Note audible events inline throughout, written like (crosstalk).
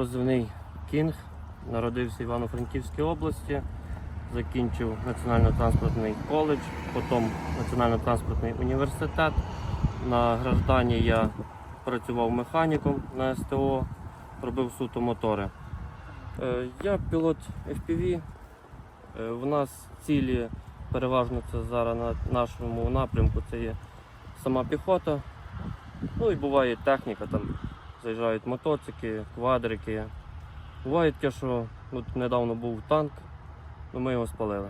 Позивний Кінг народився в Івано-Франківській області, закінчив Національно-транспортний коледж, потім Національно-транспортний університет. На гражданні я працював механіком на СТО, робив суто мотори. Е, Я пілот FPV. Е, В нас цілі переважно це зараз на нашому напрямку це є сама піхота. Ну і буває техніка, там заїжджають мотоцики, квадрики. Буває таке, що от недавно був танк, ну ми його спалили.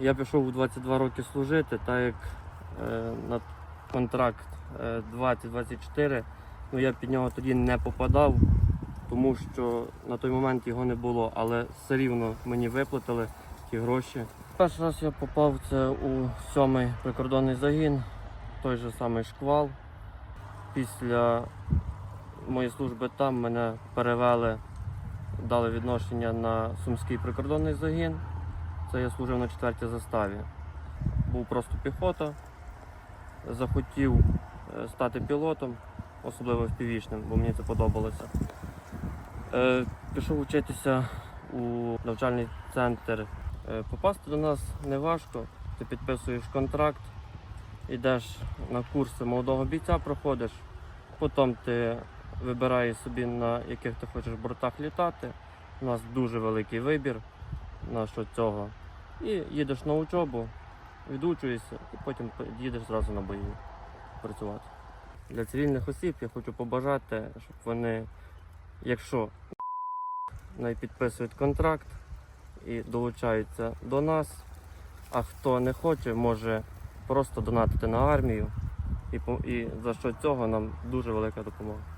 Я пішов у 22 роки служити, так як е, на контракт е, 20-24, ну я під нього тоді не попадав, тому що на той момент його не було, але все рівно мені виплатили ті гроші. Перший раз я попав це у сьомий прикордонний загін, той же самий шквал. Після моєї служби там мене перевели, дали відношення на Сумський прикордонний загін. Це я служив на четвертій заставі. Був просто піхота. Захотів е, стати пілотом, особливо впівічним, бо мені це подобалося. Е, Пішов вчитися у навчальний центр. Е, Попасти до нас не важко. Ти підписуєш контракт, йдеш на курси молодого бійця, проходиш, потім ти вибираєш собі, на яких ти хочеш бортах літати. У нас дуже великий вибір на що цього. І їдеш на учобу, відучуєшся, і потім їдеш зразу на бої працювати. Для цивільних осіб я хочу побажати, щоб вони, якщо (clears throat) не підписують контракт і долучаються до нас, а хто не хоче, може просто донатити на армію. І, і за що цього нам дуже велика допомога.